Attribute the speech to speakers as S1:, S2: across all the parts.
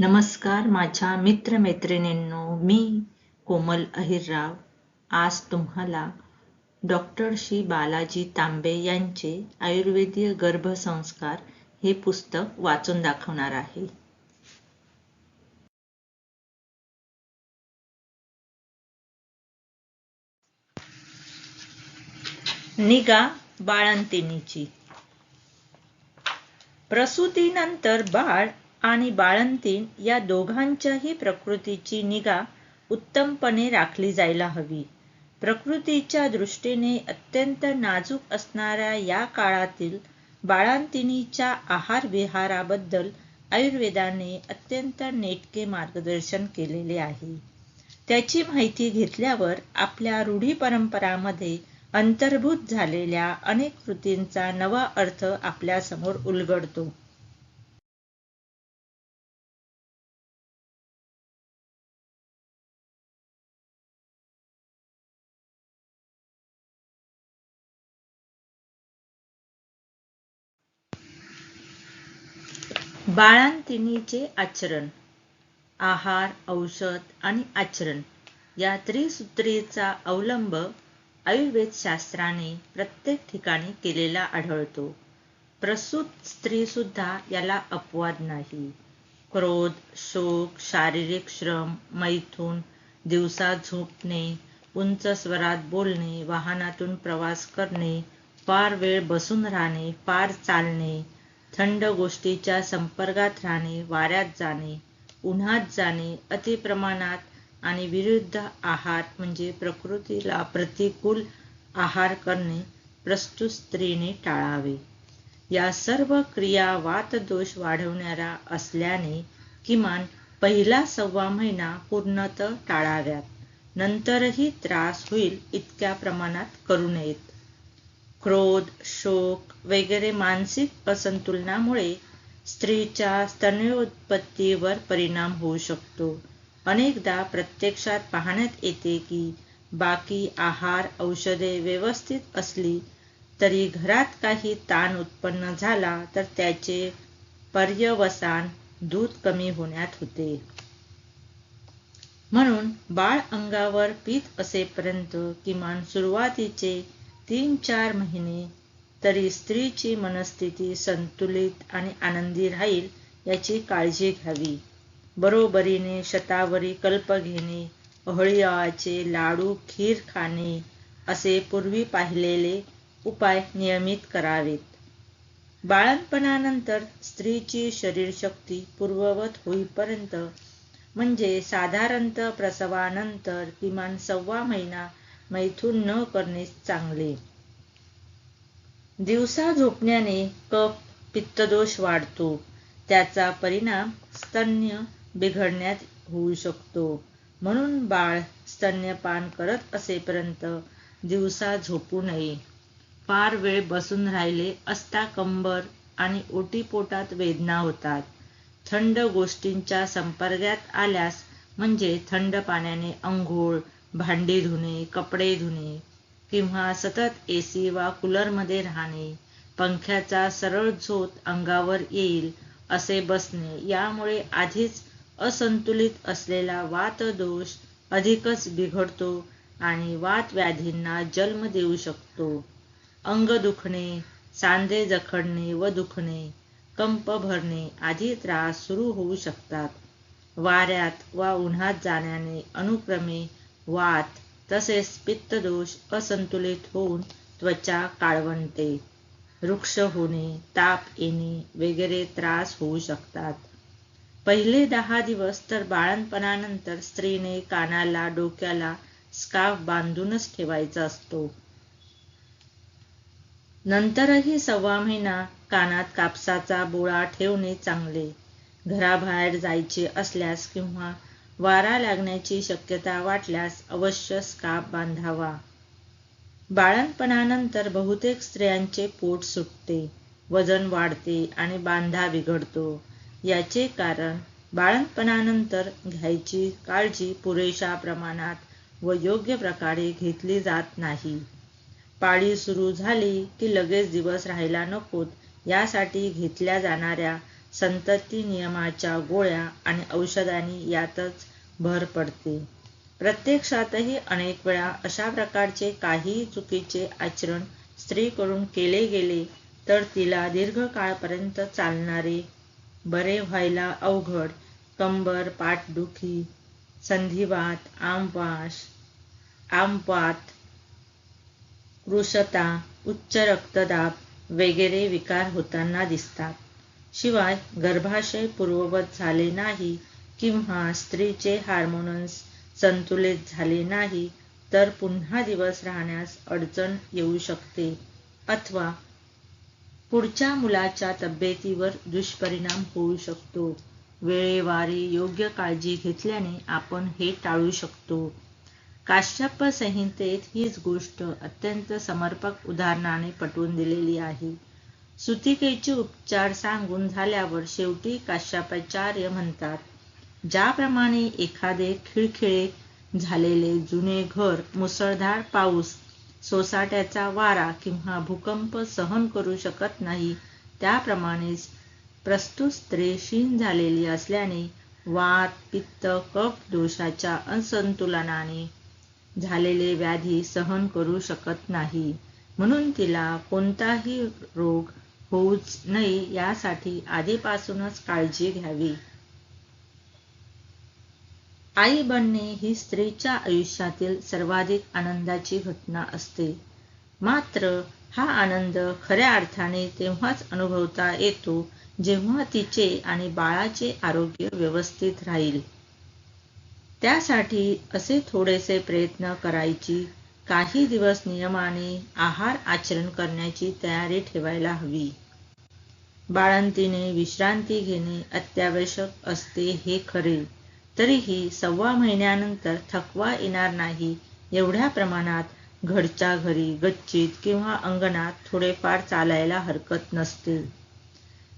S1: नमस्कार माझ्या मित्रमैत्रिणींनो मी कोमल अहिरराव. आज तुम्हाला डॉक्टर श्री बालाजी तांबे यांचे आयुर्वेदीय गर्भसंस्कार हे पुस्तक वाचून दाखवणार आहे. निगा बाळंतिणीची. प्रसूतीनंतर बाळ आणि बाळंतीण या दोघांच्याही प्रकृतीची निगा उत्तमपणे राखली जायला हवी. प्रकृतीच्या दृष्टीने अत्यंत नाजूक असणाऱ्या या काळातील बाळंतिणीच्या आहार विहाराबद्दल आयुर्वेदाने अत्यंत नेटके मार्गदर्शन केलेले आहे. त्याची माहिती घेतल्यावर आपल्या रूढी परंपरामध्ये अंतर्भूत झालेल्या अनेक कृतींचा नवा अर्थ आपल्यासमोर उलगडतो. बाळांतिणीचे आचरण आहार औषध आणि आचरण या त्रिसूत्रीचा अवलंब आयुर्वेद शास्त्राने प्रत्येक ठिकाणी केलेला आढळतो. प्रसूत स्त्री सुद्धा याला अपवाद नाही. क्रोध शोक शारीरिक श्रम मैथून दिवसा झोपणे उंच स्वरात बोलणे वाहनातून प्रवास करणे फार वेळ बसून राहणे फार चालणे थंड गोष्टीच्या संपर्कात राहणे वाऱ्यात जाणे उन्हात जाणे अतिप्रमाणात आणि विरुद्ध आहार म्हणजे प्रकृतीला प्रतिकूल आहार करणे प्रस्तुत स्त्रीने टाळावे. या सर्व क्रिया वातदोष वाढवणाऱ्या असल्याने किमान पहिला सव्वा महिना पूर्णतः टाळाव्यात. नंतरही त्रास होईल इतक्या प्रमाणात करू नयेत. क्रोध शोक वगैरे मानसिक असंतुलनामुळे स्त्रीच्या स्तनोत्पत्तीवर परिणाम होऊ शकतो. अनेकदा प्रत्यक्षात पाहण्यात येते की बाकी आहार औषधे व्यवस्थित असली तरी घरात काही ताण उत्पन्न झाला तर त्याचे पर्यवसान दूध कमी होण्यात होते. म्हणून बाळ अंगावर पीत असेपर्यंत किमान सुरुवातीचे तीन चार महिने तरी स्त्रीची मनस्थिती संतुलित आणि आनंदी राहील याची काळजी घ्यावी. बरोबरीने शतावरी कल्प घेणे अहळीयाचे लाडू खीर खाणे असे पूर्वी पाहिलेले उपाय नियमित करावेत. बाळणपणानंतर स्त्रीची शरीरशक्ती पूर्ववत होईपर्यंत म्हणजे साधारणतः प्रसवानंतर किमान सव्वा महिना मैथून न करणे चांगले. दिवसा झोपण्याने कप पित्तदोष वाढतो. त्याचा परिणाम स्तन्य बिघडण्यात होऊ शकतो. म्हणून बाळ स्तन्यपान करत असेपर्यंत दिवसा झोपू नये. फार वेळ बसून राहिले असता कंबर आणि ओटीपोटात वेदना होतात. थंड गोष्टींच्या संपर्कात आल्यास म्हणजे थंड पाण्याने अंघोळ भांडी धुणे कपडे धुणे किंवा सतत एसी वा कूलरमध्ये राहणे पंख्याचा सरळ झोत अंगावर येईल असे बसणे यामुळे आधीच असंतुलित असलेला वातदोष अधिकच बिघडतो आणि वात व्याधींना जन्म देऊ शकतो. अंग दुखणे सांधे जखडणे व दुखणे कंप भरणे आदी त्रास सुरू होऊ शकतात. वाऱ्यात वा उन्हात जाण्याने अनुक्रमे वात तसेच पित्तदोष असंतुलित होऊन त्वचा काळवंटे. वृक्ष होणे ताप येणे वगैरे त्रास होऊ शकतात. पहिले दहा दिवस तर बाळणपणानंतर स्त्रीने कानाला डोक्याला स्कार्फ बांधूनच ठेवायचा असतो. नंतरही सव्वा महिना कानात कापसाचा बोळा ठेवणे चांगले. घराबाहेर जायचे असल्यास किंवा वारा लागण्याची शक्यता वाटल्यास अवश्य स्काप बांधावा. बाळणपणानंतर बहुतेक स्त्रियांचे पोट सुटते वजन वाढते आणि बांधा बिघडतो. याचे कारण बाळंतपणानंतर घ्यायची काळजी पुरेशा प्रमाणात व योग्य प्रकारे घेतली जात नाही. पाळी सुरू झाली की लगेच दिवस राहायला नकोत यासाठी घेतल्या जाणाऱ्या संतती नियमाच्या गोळ्या आणि औषधांनी यातच भर पडते. प्रत्यक्षातही अनेक वेळा अशा प्रकारचे काही चुकीचे आचरण स्त्रीकडून केले गेले तर तिला दीर्घकाळपर्यंत चालणारे बरे व्हायला अवघड कंबर पाठदुखी संधिवात आमवाश आमपात कृशता उच्च रक्तदाब वगैरे विकार होताना दिसतात. शिवाय गर्भाशय पूर्ववत झाले नाही किंवा स्त्रीचे हार्मोन्स संतुलित झाले नाही तर पुन्हा दिवस राहण्यास अडचण येऊ शकते. अथवा पुढच्या मुलाच्या तब्येतीवर दुष्परिणाम होऊ शकतो. वेळेवारी योग्य काळजी घेतल्याने आपण हे टाळू शकतो. काश्यप संहितेत हीच गोष्ट अत्यंत समर्पक उदाहरणाने पटवून दिलेली आहे. सुतिकेचे उपचार सांगून झाल्यावर शेवटी काश्यापाचार्य म्हणतात ज्याप्रमाणे एखादे खिळखिळे झालेले जुने घर मुसळधार पाऊस सोसाट्याचा वारा किंवा भूकंप सहन करू शकत नाही त्याप्रमाणेच प्रस्तुत स्त्री क्षीण झालेली असल्याने वात पित्त कफ दोषाच्या असंतुलनाने झालेले व्याधी सहन करू शकत नाही. म्हणून तिला कोणताही रोग होऊच नये यासाठी आधीपासूनच काळजी घ्यावी. आई बनणे ही स्त्रीच्या आयुष्यातील सर्वाधिक आनंदाची घटना असते. मात्र हा आनंद खऱ्या अर्थाने तेव्हाच अनुभवता येतो जेव्हा तिचे आणि बाळाचे आरोग्य व्यवस्थित राहील. त्यासाठी असे थोडेसे प्रयत्न करायची काही दिवस नियमाने आहार आचरण करण्याची तयारी ठेवायला हवी. बाळंतीने विश्रांती घेणे अत्यावश्यक असते हे खरे. तरीही सव्वा महिन्यानंतर थकवा येणार नाही एवढ्या प्रमाणात घरच्या घरी गच्चीत किंवा अंगणात थोडेफार चालायला हरकत नसते.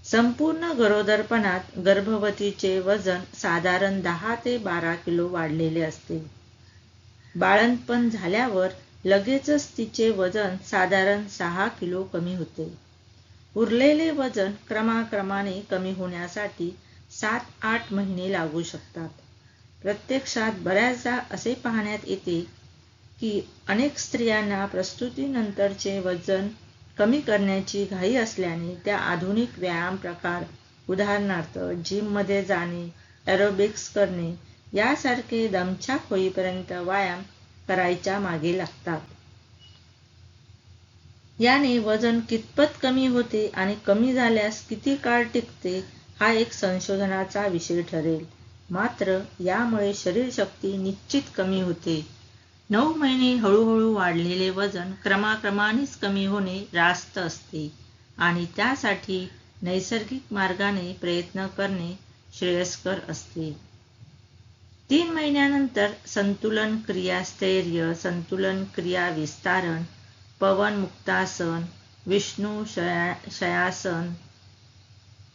S1: संपूर्ण गरोदरपणात गर्भवतीचे वजन साधारण दहा ते बारा किलो वाढलेले असते. बाळंतपण झाल्यावर लगेचच तिचे वजन साधारण सहा किलो कमी होते. उरलेले वजन क्रमाक्रमाने कमी होण्यासाठी सात आठ महिने लागू शकतात. प्रत्यक्षात बऱ्याचदा असे पाहण्यात येते की अनेक स्त्रियांना प्रस्तुतीनंतरचे वजन कमी करण्याची घाई असल्याने त्या आधुनिक व्यायाम प्रकार उदाहरणार्थ जिममध्ये जाणे एरोबिक्स करणे यासारखे दमछाक होईपर्यंत व्यायाम करायच्या मागे लागतात. याने वजन कितपत कमी होते आणि कमी झाल्यास किती काळ टिकते हा एक संशोधनाचा विषय ठरेल. मात्र यामुळे शरीरशक्ती निश्चित कमी होते. नऊ महिने हळूहळू वाढलेले वजन क्रमाक्रमानेच कमी होणे रास्त असते आणि त्यासाठी नैसर्गिक मार्गाने प्रयत्न करणे श्रेयस्कर असते. तीन महिन्यानंतर संतुलन क्रिया स्थैर्य संतुलन क्रिया विस्तारण पवन मुक्तासन विष्णू शया शयासन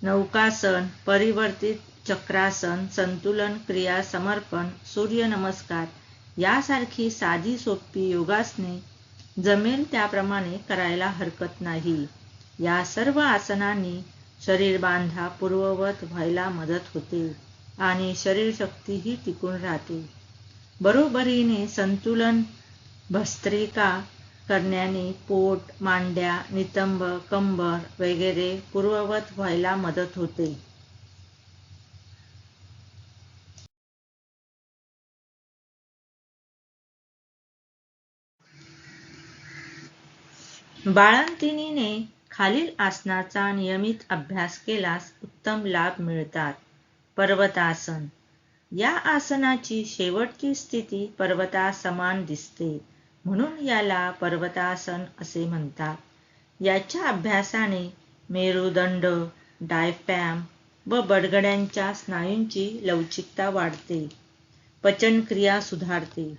S1: नौकासन परिवर्तित चक्रासन संतुलन क्रिया समर्पण सूर्यनमस्कार यासारखी साधी सोपी योगासने जमेल त्याप्रमाणे करायला हरकत नाही. या सर्व आसनांनी शरीर बांधा पूर्ववत व्हायला मदत होते. आणि शरीरशक्तीही टिकून राहते. बरोबरीने संतुलन भस्त्रिका करण्याने पोट मांड्या नितंब कंबर वगैरे पूर्ववत व्हायला मदत होते. बाळंतिनीने खालील आसनाचा नियमित अभ्यास केल्यास उत्तम लाभ मिळतात. पर्वतासन. या आसनाची शेवटची स्थिती पर्वतासमान दिसते. म्हणून याला पर्वतासन असे म्हणतात. याच्या अभ्यासाने मेरुदंड डायफॅम व बडगड्यांच्या स्नायूंची लवचिकता वाढते. पचनक्रिया सुधारते.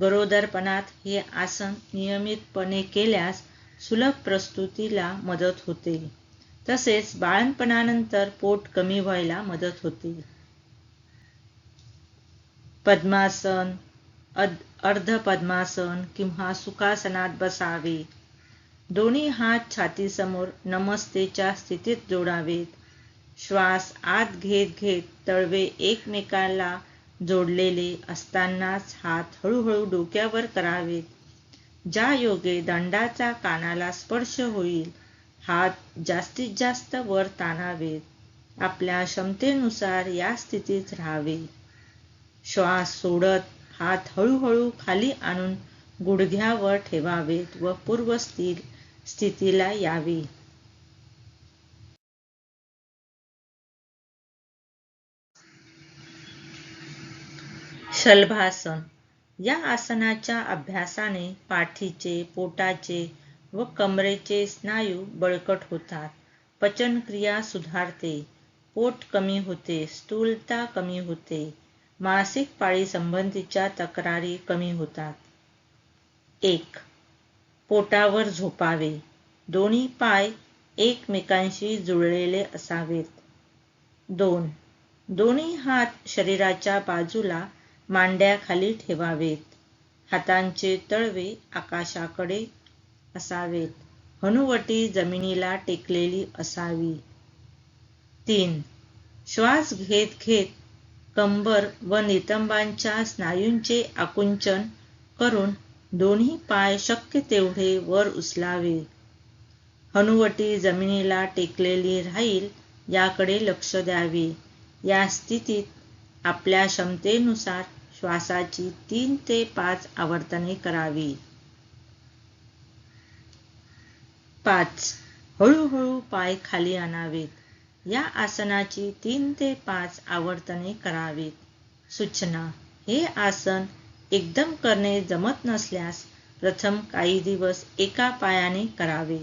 S1: गरोदरपणात हे आसन नियमितपणे केल्यास सुलभ प्रस्तुतीला मदत होते. तसेच बाळणपणानंतर पोट कमी व्हायला मदत होते. पद्मासन अर्ध पद्मासन किंवा सुखासनात बसावे. दोन्ही हात छातीसमोर नमस्तेच्या स्थितीत जोडावेत. श्वास आत घेत घेत तळवे एकमेकाला जोडलेले असतानाच हात हळूहळू डोक्यावर करावेत. ज्या योगे दंडाचा कानाला स्पर्श होईल हात जास्तीत जास्त वर ताणावेत आपल्या क्षमतेनुसार या स्थितीत राहावे. श्वास सोडत हात हळूहळू खाली आणून गुडघ्यावर ठेवावेत व पूर्वस्थिर स्थितीला यावे. शलभासन. या आसनाच्या अभ्यासाने पाठीचे पोटाचे व कमरेचे स्नायू बळकट होतात. पचनक्रिया सुधारते. पोट कमी होते. स्थूलता कमी होते. मासिक पाळी संबंधीच्या तक्रारी कमी होतात. एक पोटावर झोपावे. दोन्ही पाय एकमेकांशी जुळलेले असावेत. दोन दोन्ही हात शरीराच्या बाजूला मांड्याखाली ठेवावेत. हातांचे तळवे आकाशाकडे असावेत. हनुवटी जमिनीला टेकलेली असावी. तीन श्वास घेत घेत कंबर व नितंबांच्या स्नायूंचे आकुंचन करून दोन्ही पाय शक्य तेवढे वर उचलावे. हनुवटी जमिनीला टेकलेली राहील याकडे लक्ष द्यावे. या स्थितीत आपल्या क्षमतेनुसार श्वासाची तीन ते पाच आवर्तने करावी. पाच. हळूहळू पाय खाली आणावेत. या आसनाची तीन ते पाच आवर्तने करावीत. सूचना. हे आसन एकदम करणे जमत नसल्यास प्रथम काही दिवस एका पायाने करावे.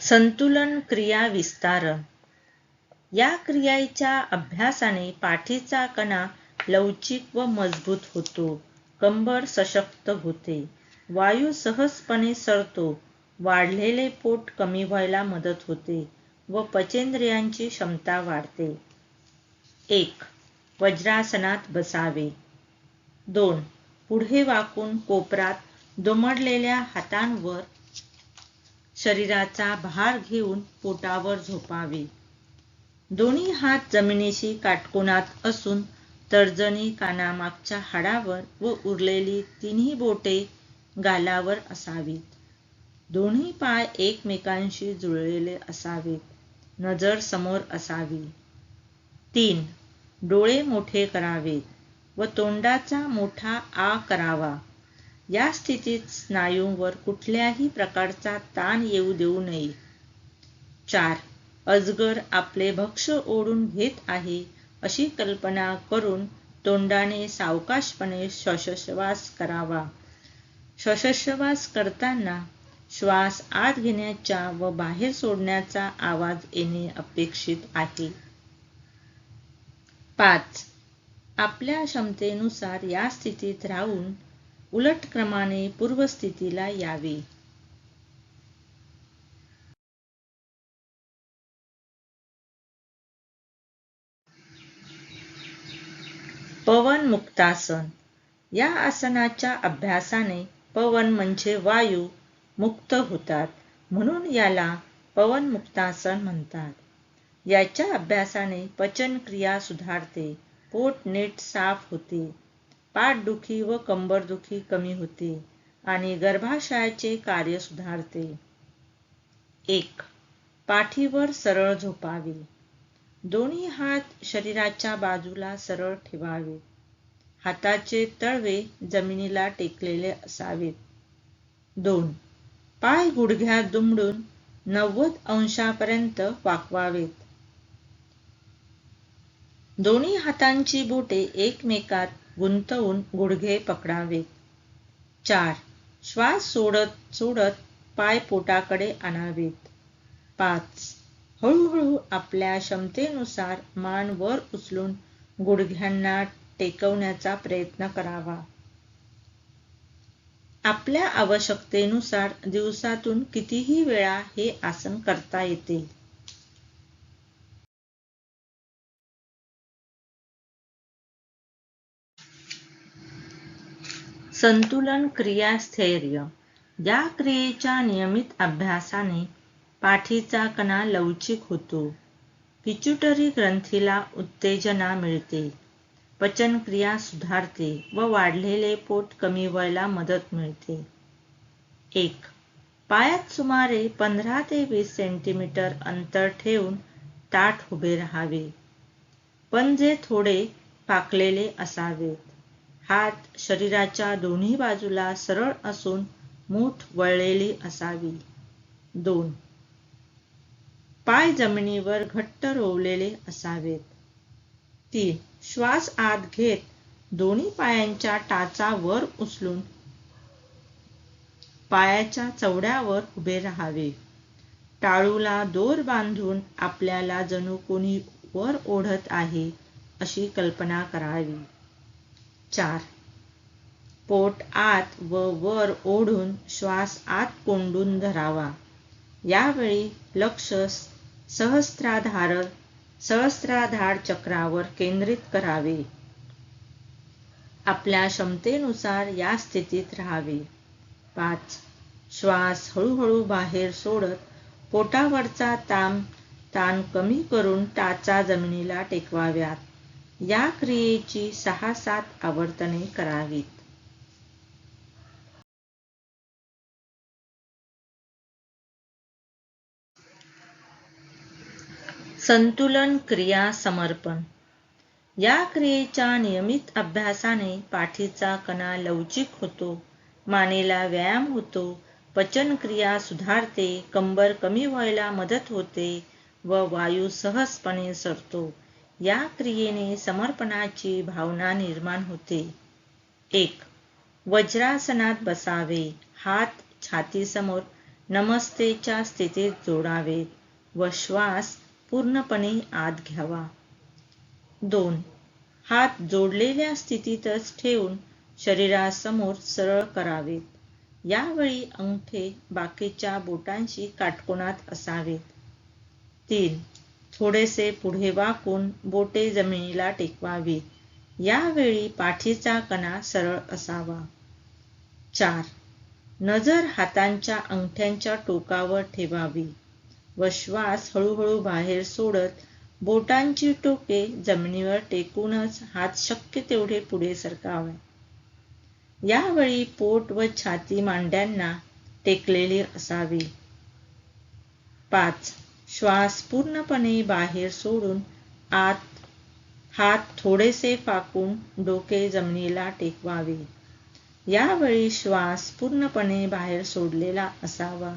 S1: संतुलन क्रिया विस्तारण या क्रियाच्या अभ्यासाने पाठीचा कणा लवचिक व मजबूत होतो. कंबर सशक्त होते. वायू सहजपणे सरतो वाढलेले पोट कमी व्हायला मदत होते व पचेंद्रियांची क्षमता वाढते. एक वज्रासनात बसावे. दोन पुढे वाकून कोपरात दुमडलेल्या हातांवर शरीराचा भार घेऊन पोटावर झोपावे. दोन्ही हात जमिनीशी काटकोणात असून तर्जनी कानामागच्या हाडावर व उरलेली तिन्ही बोटे गालावर असावीत. दोन्ही पाय एकमेकांशी जुळलेले असावेत. नजर समोर असावी. तीन डोळे मोठे करावेत व तोंडाचा मोठा आ करावा. या स्थितीत स्नायूंवर कुठल्याही प्रकारचा ताण येऊ देऊ नये. चार अजगर आपले भक्ष ओढून घेत आहे अशी कल्पना करून तोंडाने सावकाशपणे श्वासोश्वास करावा. श्वासोश्वास करताना श्वास आत घेण्याचा व बाहेर सोडण्याचा आवाज येणे अपेक्षित आहे. पाच. आपल्या क्षमतेनुसार या स्थितीत राहून उलट क्रमाने पूर्वस्थितीला यावे. पवन मुक्तासन. या आसनाच्या अभ्यासाने पवन म्हणजे वायू मुक्त होतात म्हणून याला पवन मुक्तासन म्हणतात. याच्या अभ्यासाने पचन क्रिया सुधारते पोट नीट साफ होते पाठदुखी व कंबरदुखी कमी होते आणि गर्भाशयाचे कार्य सुधारते. एक पाठीवर सरळ झोपावे. दोन्ही हात शरीराच्या बाजूला सरळ ठेवावे. हाताचे तळवे जमिनीला टेकलेले असावेत. दोन. पाय गुडघ्यात दुमडून नव्वद अंशापर्यंत वाकवावेत. दोन्ही हातांची बोटे एकमेकात गुंतवून गुडघे पकडावेत. चार. श्वास सोडत सोडत पाय पोटाकडे आणावेत. पाच. हळूहळू आपल्या क्षमतेनुसार मान वर उचलून गुडघ्यांना टेकवण्याचा प्रयत्न करावा. आपल्या आवश्यकतेनुसार दिवसातून कितीही वेळा हे आसन करता येते. संतुलन क्रिया स्थैर्य या क्रियेच्या नियमित अभ्यासाने पाठीचा कणा लवचिक होतो. पिच्युटरी ग्रंथीला उत्तेजना मिळते. पचनक्रिया सुधारते व वाढलेले पोट कमी व्हायला मदत मिळते. एक पायात सुमारे पंधरा ते वीस सेंटीमीटर अंतर ठेवून ताठ उभे राहावे. पंजे थोडे पाकलेले असावेत. हात शरीराच्या दोन्ही बाजूला सरळ असून मूठ वळलेली असावी. दोन पाय जमिनीवर घट्ट रोवलेले असावेत. तीन श्वास आत घेत दोन्ही पायांच्या टाचा वर उचलून पायाच्या चवड्यावर उभे राहावे. टाळूला दोर बांधून आपल्याला जणू कोणी वर ओढत आहे अशी कल्पना करावी. चार. पोट आत व वर ओढून श्वास आत कोंडून धरावा. यावेळी लक्ष सहस्त्राधार सहस्त्राधार चक्रावर केंद्रित करावे. आपल्या क्षमतेनुसार या स्थितीत राहावे. पाच श्वास हळूहळू बाहेर सोडत पोटावरचा ताम ताण कमी करून टाचा जमिनीला टेकवाव्यात. या क्रियेची सहा सात आवर्तने करावीत. संतुलन क्रिया समर्पण. या क्रियेच्या नियमित अभ्यासाने पाठीचा कणा लवचिक होतो मानेला व्यायाम होतो पचन क्रिया सुधारते कंबर कमी व्हायला मदत होते व वायू सहजपणे सरतो. या क्रियेने समर्पणाची भावना निर्माण होते. एक वज्रासनात बसावे हात छातीसमोर नमस्तेच्या स्थितीत जोडावे व श्वास पूर्णपणे आत घ्यावा. दोन हात जोडलेल्या स्थितीतच ठेवून शरीरासमोर सरळ करावेत. यावेळी अंगठे बाकीच्या बोटांशी काटकोणात असावेत. तीन थोडेसे पुढे वाकून बोटे जमिनीला टेकवावी यावेळी पाठीचा कणा सरळ असावा. चार नजर हातांच्या अंगठ्यांच्या टोकावर ठेवावी. व श्वास हळूहळू बाहेर सोडत बोटांची टोके जमिनीवर टेकूनच हात शक्य तेवढे पुढे सरकावे. यावेळी पोट व छाती मांड्यांना टेकलेली असावी. पाच. श्वास पूर्णपणे बाहेर सोडून आत हात थोडेसे फाकून डोके जमिनीला टेकवावे. यावेळी श्वास पूर्णपणे बाहेर सोडलेला असावा.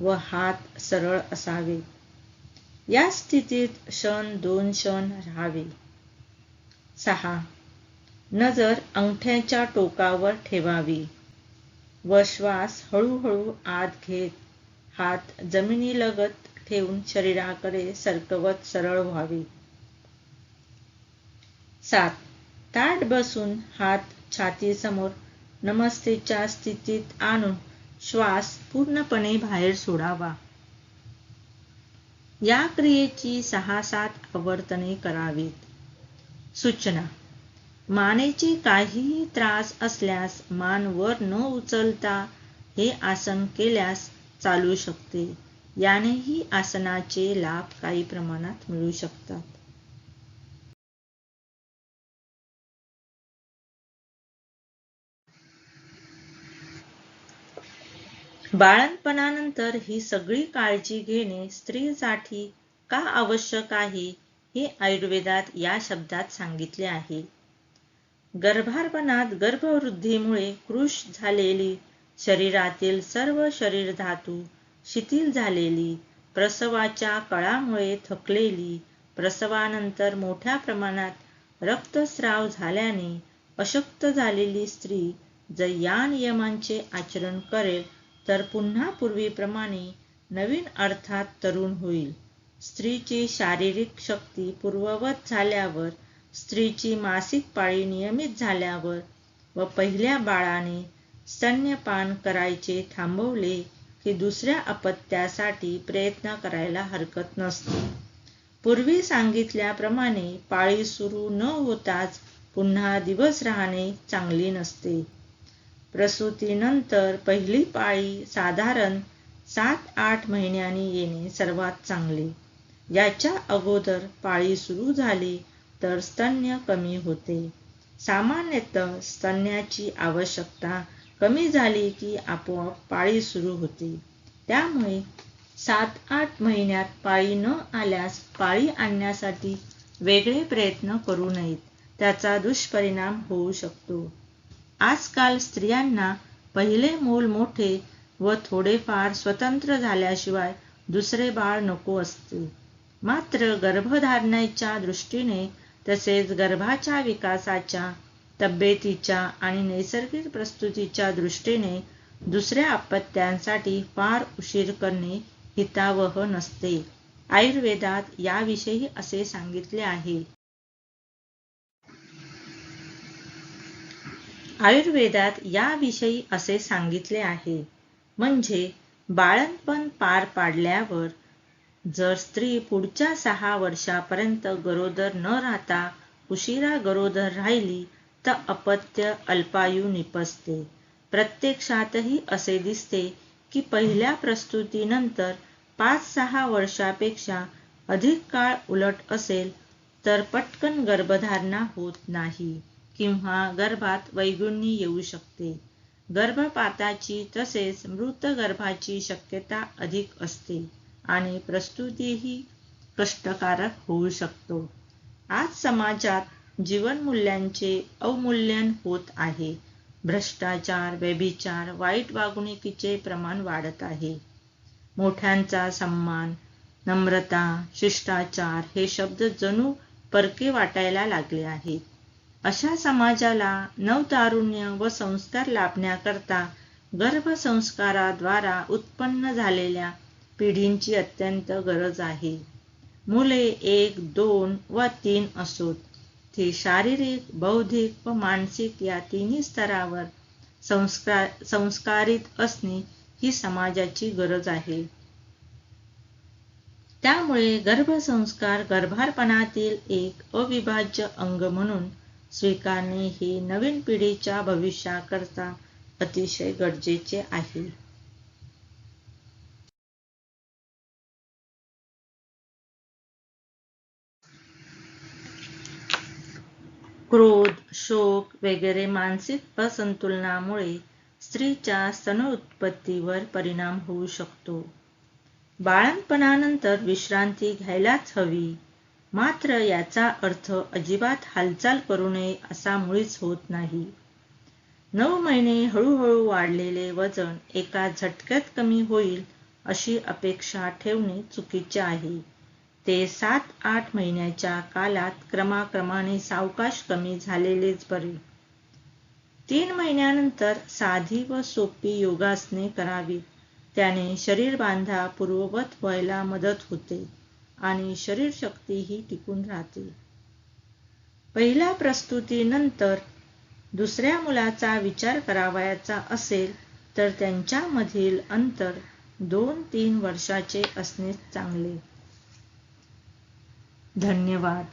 S1: व हात सरळ असावे. या स्थितीत क्षण दोन क्षण राहावे. सहा. नजर अंगठ्याच्या टोकावर ठेवावी. व श्वास हळूहळू आत घेत हात जमिनीलगत ठेवून शरीराकडे सरकवत सरळ व्हावी. सात. ताट बसून हात छातीसमोर नमस्तेच्या स्थितीत आणून श्वास पूर्णपणे बाहेर सोडावा. या क्रियेची सहा सात आवर्तने करावीत. सूचना. मानेचे काहीही त्रास असल्यास मान वर न उचलता हे आसन केल्यास चालू शकते. यानेही आसनाचे लाभ काही प्रमाणात मिळू शकतात. बाळणपणानंतर ही सगळी काळजी घेणे स्त्रीसाठी का आवश्यक आहे हे आयुर्वेदात या शब्दात सांगितले आहे. गर्भारपणात गर्भवृद्धीमुळे कृश झालेली शरीरातील सर्व शरीर धातू शिथिल झालेली प्रसवाच्या कळामुळे थकलेली प्रसवानंतर मोठ्या प्रमाणात रक्तस्राव झाल्याने अशक्त झालेली स्त्री जर या नियमांचे आचरण करेल तर पुन्हा पूर्वीप्रमाणे नवीन अर्थात तरुण होईल. स्त्रीची शारीरिक शक्ती पूर्ववत झाल्यावर स्त्रीची मासिक पाळी नियमित झाल्यावर व पहिल्या बाळाने स्तन्यपान करायचे थांबवले की दुसऱ्या अपत्यासाठी प्रयत्न करायला हरकत नसते. पूर्वी सांगितल्याप्रमाणे पाळी सुरू न होताच पुन्हा दिवस राहणे चांगली नसते. प्रसूतीनंतर पहिली पाळी साधारण सात आठ महिन्यांनी येणे सर्वात चांगले. याच्या अगोदर पाळी सुरू झाली तर स्तन्य कमी होते. सामान्यतः स्तन्याची आवश्यकता कमी झाली की आपोआप पाळी सुरू होते. त्यामुळे सात आठ महिन्यात पाळी न आल्यास पाळी आणण्यासाठी वेगळे प्रयत्न करू नयेत. त्याचा दुष्परिणाम होऊ शकतो. आजकाल स्त्रियांना पहिले मूल मोठे व थोडेफार स्वतंत्र झाल्याशिवाय दुसरे बाळ नको असते. मात्र गर्भधारणेच्या दृष्टीने तसेच गर्भाच्या विकासाच्या तब्येतीच्या आणि नैसर्गिक प्रस्तुतीच्या दृष्टीने दुसऱ्या अपत्यांसाठी फार उशीर करणे हितावह नसते. आयुर्वेदात याविषयी असे सांगितले आहे. आयुर्वेदात याविषयी असे सांगितले आहे. म्हणजे बाळंतपण पार पाडल्यावर जर स्त्री पुढच्या सहा वर्षापर्यंत गरोदर न राहता उशिरा गरोदर राहिली तर अपत्य अल्पायू निपसते. प्रत्यक्षातही असे दिसते की पहिल्या प्रस्तुतीनंतर पाच सहा वर्षापेक्षा अधिक काळ उलट असेल तर पटकन गर्भधारणा होत नाही. किंवा गर्भात वैगुण्य येऊ शकते. गर्भपाताची तसेच मृत गर्भाची शक्यता अधिक असते आणि प्रस्तुतीही कष्टकारक होऊ शकतो. आज समाजात जीवनमूल्यांचे अवमूल्यन होत आहे. भ्रष्टाचार व्यभिचार वाईट वागणुकीचे प्रमाण वाढत आहे. मोठ्यांचा सन्मान नम्रता शिष्टाचार हे शब्द जणू परके वाटायला लागले आहेत. अशा समाजाला नवतारुण्य व संस्कार लाभण्याकरता गर्भसंस्काराद्वारा उत्पन्न झालेल्या पिढींची अत्यंत गरज आहे. मुले एक दोन व तीन असोत. ती शारीरिक बौद्धिक व मानसिक या तिन्ही स्तरावर संस्कार संस्कारित असणे ही समाजाची गरज आहे. त्यामुळे गर्भसंस्कार गर्भारपणातील एक अविभाज्य अंग म्हणून स्वीकारणे हे नवीन पिढीच्या भविष्याकरता अतिशय गरजेचे आहे. क्रोध शोक वगैरे मानसिक असंतुलनामुळे स्त्रीच्या स्तनोत्पत्तीवर परिणाम होऊ शकतो. बाळणपणानंतर विश्रांती घ्यायलाच हवी. मात्र याचा अर्थ अजिबात हालचाल करू नये असा मुळीच होत नाही. नऊ महिने हळूहळू वाढलेले वजन एका झटक्यात कमी होईल अशी अपेक्षा ठेवणे चुकीचे आहे. ते सात आठ महिन्याच्या कालात क्रमाक्रमाने सावकाश कमी झालेलेच बरे. तीन महिन्यानंतर साधी व सोपी योगासने करावीत त्याने शरीर बांधा पूर्ववत व्हायला मदत होते. आणि शरीर शक्तीही टिकून राहते. पहिल्या प्रस्तुतीनंतर दुसऱ्या मुलाचा विचार करावयाचा असेल तर त्यांच्यामधील अंतर दोन तीन वर्षाचे असणे चांगले. धन्यवाद.